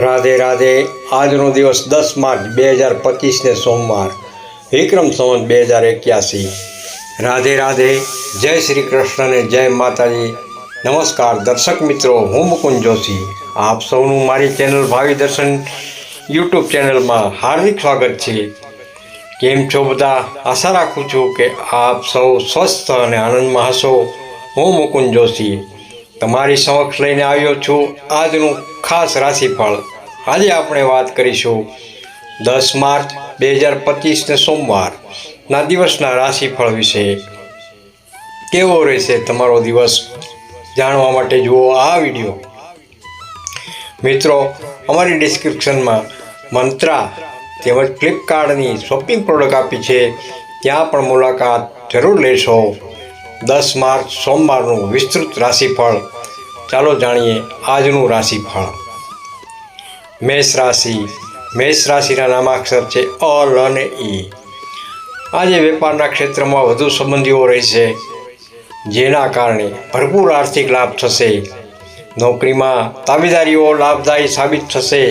રાધે રાધે, આજનો દિવસ દસ માર્ચ બે હજાર પચીસને સોમવાર. વિક્રમ સંવત બે હજાર એક્યાસી. રાધે રાધે, જય શ્રી કૃષ્ણ અને જય માતાજી. નમસ્કાર દર્શક મિત્રો, હું મુકુંદ જોશી. આપ સૌનું મારી ચેનલ ભાવિ દર્શન યુટ્યુબ ચેનલમાં હાર્દિક સ્વાગત છે. કેમ છો બધા? આશા રાખું છું કે આપ સૌ સ્વસ્થ અને આનંદમાં હશો. હું મુકુંદ જોશી. તમારી સમક્ષ લઈને આવ્યો છું આજનું ખાસ રાશિફળ. આજે આપણે વાત કરીશું દસ માર્ચ બે હજાર પચીસને સોમવારના દિવસના રાશિફળ વિશે. કેવો રહેશે તમારો દિવસ? જાણવા માટે જુઓ આ વીડિયો. મિત્રો, અમારી ડિસ્ક્રિપ્શનમાં મંત્રા તેમજ ફ્લિપકાર્ટની શોપિંગ પ્રોડક્ટ આપી છે. ત્યાં પણ મુલાકાત જરૂર લેશો. દસ માર્ચ સોમવારનું વિસ્તૃત રાશિફળ. ચાલો જાણીએ આજનું રાશિફળ. મેષ રાશિ. મેષ રાશિના નામાક્ષર છે અલ અને ઈ આજે વેપારના ક્ષેત્રમાં વધુ સંબંધીઓ રહેશે, જેના કારણે ભરપૂર આર્થિક લાભ થશે. નોકરીમાં તાબેદારીઓ લાભદાયી સાબિત થશે.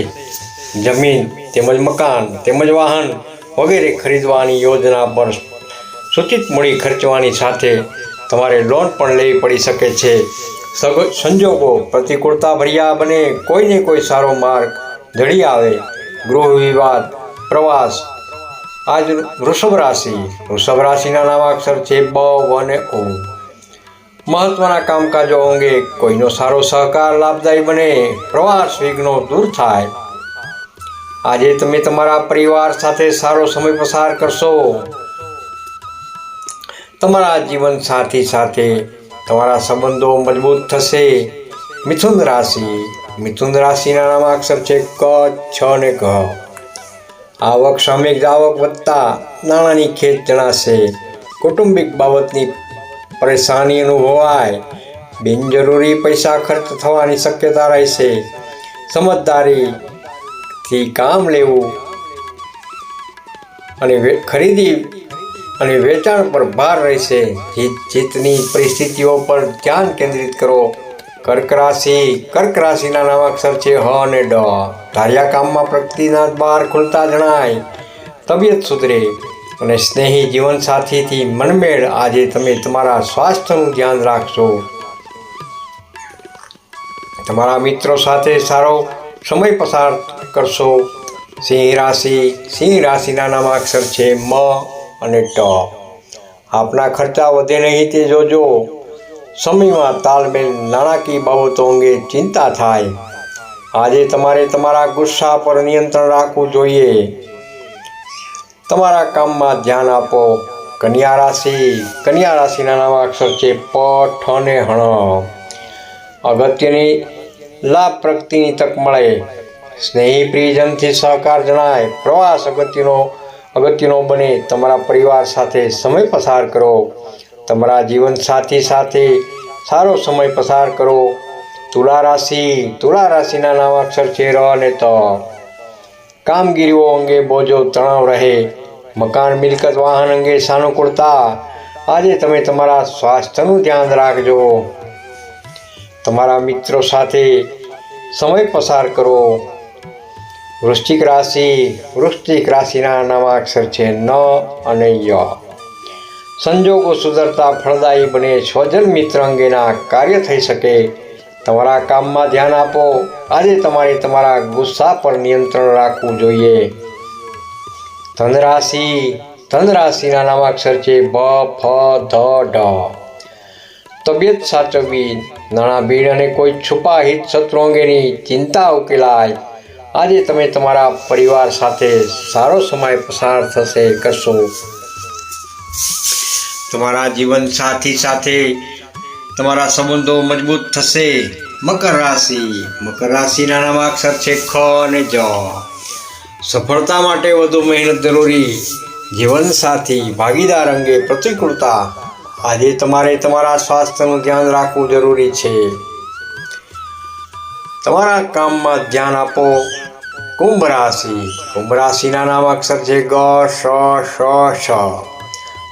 જમીન તેમજ મકાન તેમજ વાહન વગેરે ખરીદવાની યોજના પર સૂચિત મૂડી ખર્ચવાની સાથે તમારે લોન પણ લેવી પડી શકે છે. સંજોગો પ્રતિકૂળતા ભર્યા બને કોઈને કોઈ સારો માર્ગ ધડી આવે. ગૃહ વિવાદ, પ્રવાસ. આજ વૃષભ રાશિ. વૃષભ રાશિના નામાક્ષર છે બ અને ઓ મહત્વના કામકાજો અંગે કોઈનો સારો સહકાર લાભદાયી બને. પ્રવાસ વિઘ્નો દૂર થાય. આજે તમે તમારા પરિવાર સાથે સારો સમય પસાર કરશો. તમારા જીવન સાથી સાથે તમારા સંબંધો મજબૂત થશે. મિથુન રાશિ. મિથુન રાશિના નામાક્ષર છે ક, છ ને ક આવક સામે આવક વધતા નાણાંની ખેત જણાશે. કૌટુંબિક બાબતની પરેશાની અનુભવાય. બિનજરૂરી પૈસા ખર્ચ થવાની શક્યતા રહેશે. સમજદારીથી કામ લેવું અને ખરીદી અને વેચાણ પર ભાર રહેશે. જીત, જીતની પરિસ્થિતિઓ પર ધ્યાન કેન્દ્રિત કરો. કર્ક રાશિ, કર્ક રાશિના નામાક્ષર છે હ અને ડ. ધાર્યા કામમાં પ્રગતિના બહાર ખુલતા જણાય. તબિયત સુધરે અને સ્નેહી જીવનસાથીથી મનમેળ આજે તમે તમારા સ્વાસ્થ્યનું ધ્યાન રાખશો. તમારા મિત્રો સાથે સારો સમય પસાર કરશો. સિંહ રાશિ, સિંહ રાશિના નામાક્ષર છે મ. અને ટ. આપના ખર્ચા વધે નહીં તે જોજો. સમયમાં તાલમેલ નાણાકીય બાબતો અંગે ચિંતા થાય. આજે તમારે તમારા ગુસ્સા પર નિયંત્રણ રાખવું જોઈએ. તમારા કામમાં ધ્યાન આપો. કન્યા રાશિ, કન્યા રાશિના નામાક્ષર છે પ, ઠ અને હણ અગત્યની લાભ પ્રગતિની તક મળે. સ્નેહી પ્રિયજનથી સહકાર જણાય. પ્રવાસ અગત્યનો અગત્યનો બને તમારા પરિવાર સાથે સમય પસાર કરો. તમારા જીવનસાથી સાથે સારો સમય પસાર કરો. તુલા રાશિ, તુલા રાશિના નામાક્ષર છે ર અને ત. કામગીરીઓ અંગે બોજો તણાવ રહે. મકાન, મિલકત, વાહન અંગે સાનુકૂળતા. આજે તમે તમારા સ્વાસ્થ્યનું ધ્યાન રાખજો. તમારા મિત્રો સાથે સમય પસાર કરો. વૃશ્ચિક રાશિ, વૃશ્ચિક રાશિના નામાક્ષર છે ન અને ય. સંજોગો સુધરતા ફળદાયી બને, સ્વજન મિત્ર અંગેના કાર્ય થઈ શકે. તમારા કામમાં ધ્યાન આપો. આજે તમારે તમારા ગુસ્સા પર નિયંત્રણ રાખવું જોઈએ. ધન રાશિ ધન રાશિના નામાક્ષર છે ભ ફ, ધ ઢ તબિયત સાચવવી, નાણાં ભીડ અને કોઈ છુપા હિત શત્રુ અંગેની ચિંતા ઉકેલાય. આજે તમે તમારા પરિવાર સાથે સારો સમય પસાર થશે કરશો. તમારા જીવન સાથી સાથે તમારા સંબંધો મજબૂત થશે. મકર રાશિ. મકર રાશિના નામાક્ષર છે ખ અને જ. સફળતા માટે વધુ મહેનત જરૂરી. જીવનસાથી ભાગીદાર અંગે પ્રતિકૂળતા. આજે તમારે તમારા સ્વાસ્થ્યનું ધ્યાન રાખવું જરૂરી છે. તમારા કામમાં ધ્યાન આપો. કુંભ રાશિ. કુંભ રાશિના નામ અક્ષર છે ગ શ શ શ.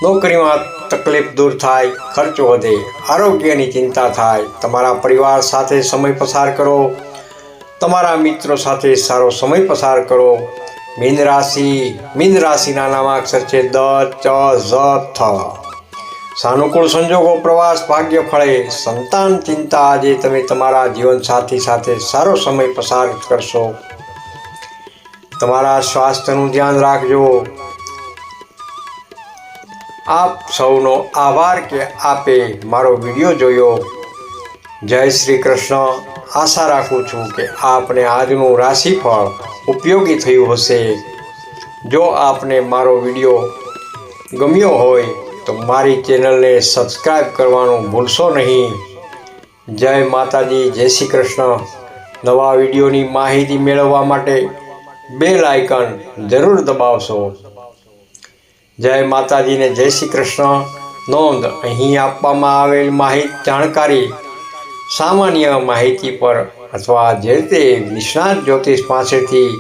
નોકરીમાં તકલીફ દૂર થાય, ખર્ચ વધે, આરોગ્યની ચિંતા થાય, તમારા પરિવાર સાથે સમય પસાર કરો. તમારા મિત્રો સાથે સારો સમય પસાર કરો. મીન રાશિ. મીન રાશિના નામ અક્ષર છે દ, ચ, ઝ, થ. સાનુકૂળ સંજોગો, પ્રવાસ, ભાગ્ય, ફળે, સંતાન, ચિંતા આજે તમે તમારા જીવનસાથી સાથે સારો સમય પસાર કરશો. તમારા સ્વાસ્થ્યનું ધ્યાન રાખજો. આપ સૌનો આભાર કે આપે મારો વીડિયો જોયો. જય શ્રી કૃષ્ણ. આશા રાખું છું કે આપને આજનું રાશિફળ ઉપયોગી થયું હશે. જો આપને મારો વીડિયો ગમ્યો હોય તો મારી ચેનલને સબસ્ક્રાઈબ કરવાનું ભૂલશો નહીં. જય માતાજી, જય શ્રી કૃષ્ણ. નવા વિડીયોની માહિતી મેળવવા માટે બેલ આઇકન જરૂર દબાવશો. જય માતાજીને જય શ્રી કૃષ્ણ. નોંધ, અહીં આપવામાં આવેલ માહિતી જાણકારી, સામાન્ય માહિતી પર અથવા જે તે નિષ્ણાત જ્યોતિષ પાસેથી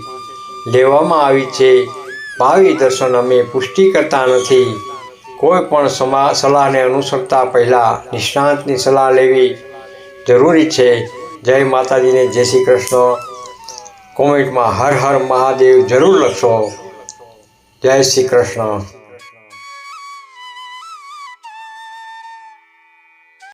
લેવામાં આવી છે, ભાવિ દર્શન અમે પુષ્ટિ કરતા નથી. કોઈ પણ સમા, સલાહને અનુસરતા પહેલાં નિષ્ણાંતની સલાહ લેવી જરૂરી છે. જય માતાજીને જય શ્રી કૃષ્ણ. કોમેન્ટમાં હર હર મહાદેવ જરૂર લખશો જય શ્રી કૃષ્ણ.